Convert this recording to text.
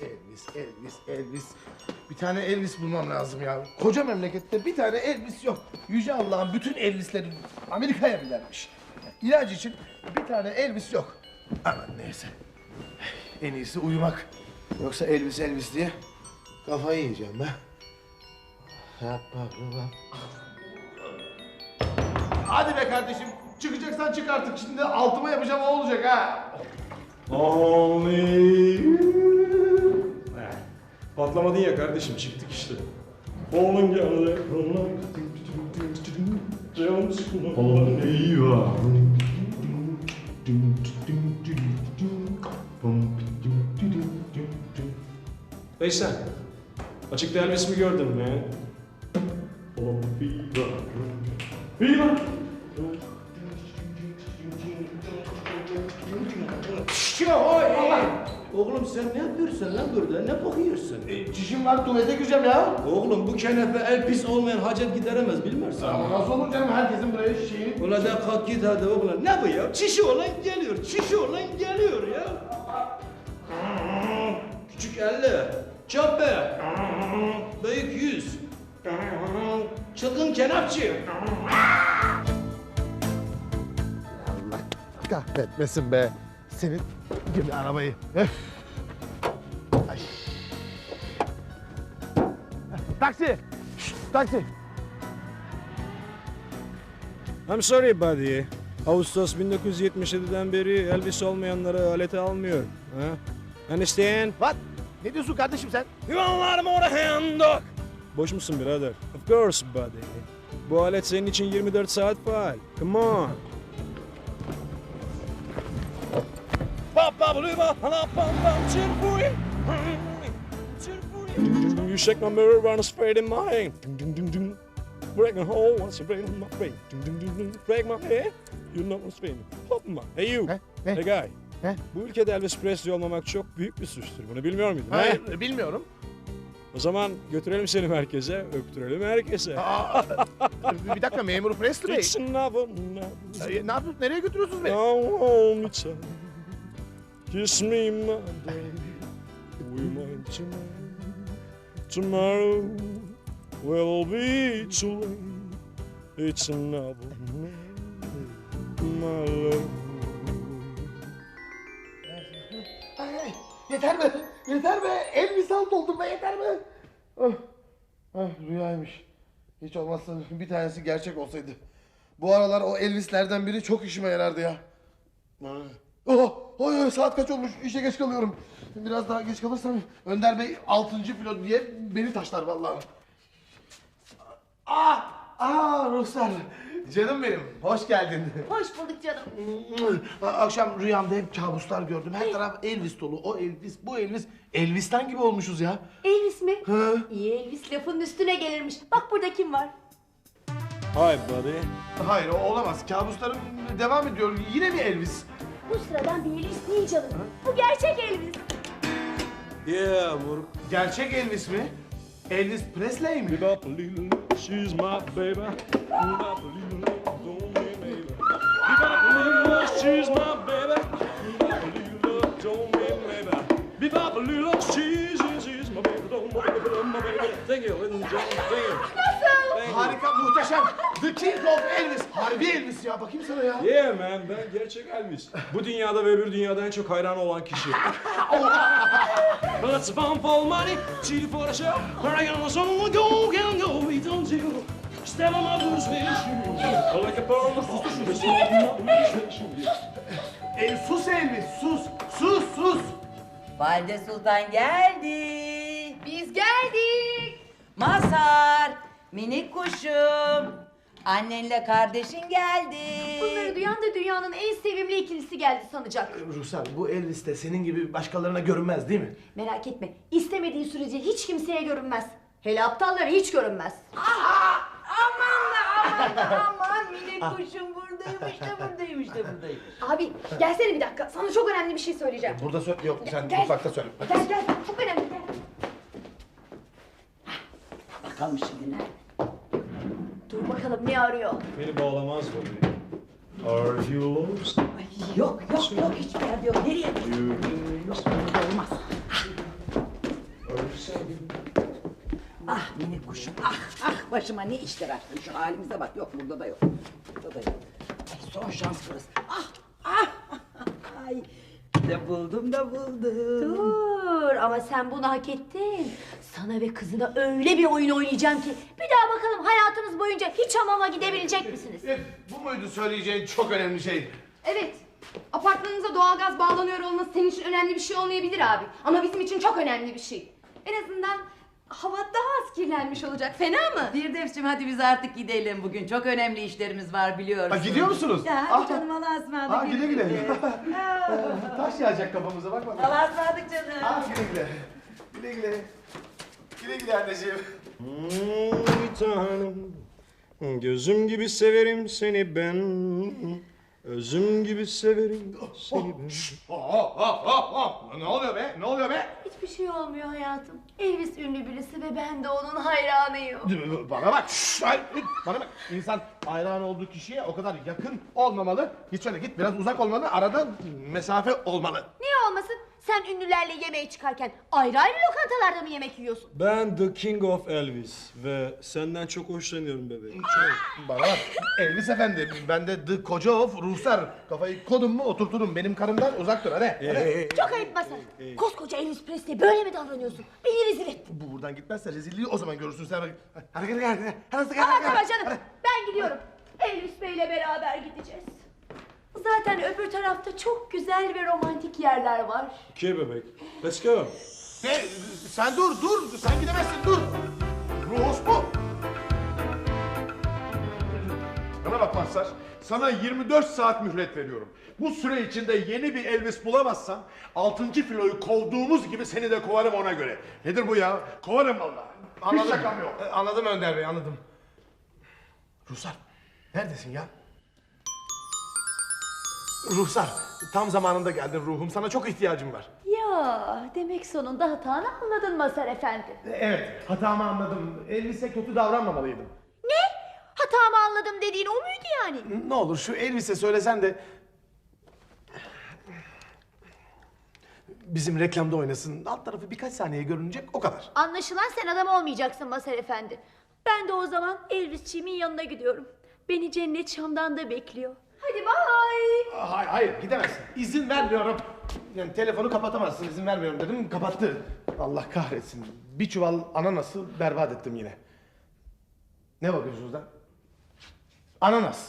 Elvis, Elvis, Elvis. Bir tane Elvis bulmam lazım ya. Koca memlekette bir tane Elvis yok. Yüce Allah'ın bütün Elvisleri Amerika'ya gidermiş. İlaç için bir tane Elvis yok. Aman neyse. En iyisi uyumak. Yoksa Elvis Elvis diye kafayı yiyeceğim ben. Hadi be kardeşim. Çıkacaksan çık artık. Şimdi altıma yapacağım o olacak ha. Only Patlamadın ya kardeşim çıktık işte. Falling geldi. Only Veysel, açıkta Elvis mi gördün mü? Oh, Viva, Viva. Sen ne yapıyorsun lan burada? Ne bakıyorsun? E, çişim var tuvalete gireceğim ya. Oğlum bu kenefe el pis olmayan hacet gideremez bilmezsin. Ama nasıl olur canım herkesin buraya şeyi... Ulan da kalk git hadi oğlum. Ne bu ya? Çişi olan geliyor, çişi olan geliyor ya. Küçük elle, çöpe, büyük yüz, çılgın kenapçı. Allah kahretmesin be. Senin gibi arabayı. Öf. Taksi! Şşt, taksi! I'm sorry buddy. Ağustos 1977'den beri Elvis olmayanları alete almıyor. Ha? Understand? What? Ne diyorsun kardeşim sen? You want a lot more hand dog. Boş musun birader? Of course buddy. Bu alet senin için 24 saat faal. Come on. You shake my mirror, run straight in my hand. Break a hole, what's your brain on my brain? Break my head, you know what's spinning. Hop my. Hey you. He? He? Hey guy. He? Bu ülkede Elvis Presley olmamak çok büyük bir suçtur. Bunu bilmiyor muydun? he? Hayır, bilmiyorum. O zaman götürelim seni merkeze, öptürelim herkese. Aa, bir dakika memur Presley Bey. It's Ne yapıyorsunuz? Nereye götürüyorsunuz beni? Me tight. Kiss me, my darling. We might tonight. Tomorrow will be too late. It's another my love. Yeter be! Yeter be! Elvis al doldurma yeter be! Ah, ah, rüyaymış. Hiç olmazsa bir tanesi gerçek olsaydı. Bu aralar o Elvis'lerden biri çok işime yarardı ya. Oh, oy, oy, saat kaç olmuş? İşe geç kalıyorum. Biraz daha geç kalırsam Önder Bey 6. pilot diye beni taşlar vallahi. Ah! Ah Ruhsar! Canım benim, hoş geldin. Hoş bulduk canım. Akşam rüyamda hep kabuslar gördüm. Her taraf Elvis dolu. O Elvis, bu Elvis. Elvis'ten gibi olmuşuz ya. Elvis mi? Hı. İyi Elvis lafının üstüne gelirmiş. Bak burada kim var? Hi buddy. Hayır, o olamaz. Kabuslarım devam ediyor. Yine mi Elvis? Bu sıradan bir Elvis değil canım. Bu gerçek Elvis. Yeah, moruk. Gerçek Elvis mi? Elvis Presley mi? She's my baby. She's my baby. You. Harika, muhteşem. The King of Elvis. Harbi Elvis ya. Bakayım sana ya. Yeah man, ben gerçek Elvis. Bu dünyada ve öbür dünyada en çok hayran olan kişi. Let's bump all money, cheat for the show. I got someone go, can go, we don't do. Step on my boots with shoes. Like a pearl of E, sus Elvis, sus. Sus, sus. Valide Sultan geldi. Biz geldik. Mazhar, minik kuşum. Annenle kardeşin geldi. Bunları duyan da dünyanın en sevimli ikilisi geldi sanacak. Ruhsar, bu Elvis de senin gibi başkalarına görünmez değil mi? Merak etme. istemediği sürece hiç kimseye görünmez. Hele aptallara hiç görünmez. Aman da aman da aman minik kuşum buradaymış da buradaymış da buradaymış. Abi gelsene bir dakika. Sana çok önemli bir şey söyleyeceğim. Burada söyle, yok sen Gel. mutfakta söyle. Gel gel. Çok önemli. Gel. Bakalım şimdi nerede? Dur bakalım ne arıyor? Beni bağlamaz bu beni. Are you lost? Ay yok yok yok hiçbir yerde yok. Nereye? You... Yok burada olmaz. Ah minik ah, kuşum ah ah başıma ne işler açtın şu halimize bak yok burada da yok. Burada da yok. Ay, son şans burası. Ah ah ay. De buldum da buldum. Dur ama sen bunu hak ettin. Sana ve kızına öyle bir oyun oynayacağım ki bir daha bakalım hayatınız boyunca hiç hamama gidebilecek misiniz? E, Bu muydu söyleyeceğin çok önemli şey? Evet. Apartmanınıza doğalgaz bağlanıyor olması senin için önemli bir şey olmayabilir abi. Ama bizim için çok önemli bir şey. En azından hava daha az kirlenmiş olacak. Fena mı? Firdevs'cim hadi biz artık gidelim bugün. Çok önemli işlerimiz var biliyorsun. Ha, gidiyor musunuz? Ya Ah, hadi canım Allah'a ısmarladık. Ha, güle güle. Taş yağacak kafamıza bak bakalım. Allah'a ısmarladık canım. Ah, güle güle. Güle güle. Güle güle anneciğim. Hmm, bir tanem Gözüm gibi severim seni ben Özüm gibi severim seni ben Oh, oh, oh, oh, oh. Ne oluyor be? Ne oluyor be? Hiçbir şey olmuyor hayatım. Elvis ünlü birisi ve ben de onun hayranıyım. Bana bak. şşş, ay, Bana bak. İnsan hayran olduğu kişiye o kadar yakın olmamalı. Git şöyle git biraz uzak olmalı. Arada mesafe olmalı. Niye olmasın? Sen ünlülerle yemeğe çıkarken ayrı ayrı lokantalarda mı yemek yiyorsun? Ben The King of Elvis ve senden çok hoşlanıyorum bebeğim. Bana bak. Elvis efendi. Ben de The Koca of Ruhsar. Kafayı kodum mu oturturum. Benim karımdan uzak dur. Hadi. hadi. Çok ayıp Masar. Koskoca Elvis Presley böyle mi davranıyorsun? Beni rezil ettin. Bu buradan gitmezse rezilliği o zaman görürsün sen. Hadi gel gel gel. Hadi gel. Ama gel. tamam canım. Ben gidiyorum. Elvis Bey'le beraber gideceğiz. Zaten öbür tarafta çok güzel ve romantik yerler var. Okay bebek, let's go. Ne? Sen dur dur. Sen gidemezsin dur. Ruhos bu. Bana bak Mazhar, sana 24 saat mühlet veriyorum. Bu süre içinde yeni bir Elvis bulamazsan 6. filoyu kovduğumuz gibi seni de kovarım ona göre. Nedir bu ya? Kovarım vallahi. Hiç Anladım. şakam yok. E, Anladım Önder Bey anladım. Ruhsar neredesin ya? Ruhsar tam zamanında geldin ruhum sana çok ihtiyacım var. Ya demek sonunda hatanı anladın Masar Efendi. E, Evet hatamı anladım. Elvis'e kötü davranmamalıydım. Ne? Hatamı anladım dediğin o muydu yani? Ne olur şu Elvis'e söylesen de... Bizim reklamda oynasın. Alt tarafı birkaç saniye görünecek o kadar. Anlaşılan sen adam olmayacaksın Masar Efendi. Ben de o zaman Elvisçiğimin yanına gidiyorum. Beni cennet Şam'dan da bekliyor. Hadi bay. Hayır, hayır gidemezsin. İzin vermiyorum. Yani telefonu kapatamazsın izin vermiyorum dedim kapattı. Allah kahretsin. Bir çuval ananası berbat ettim yine. Ne bakıyorsunuz lan? Ananas.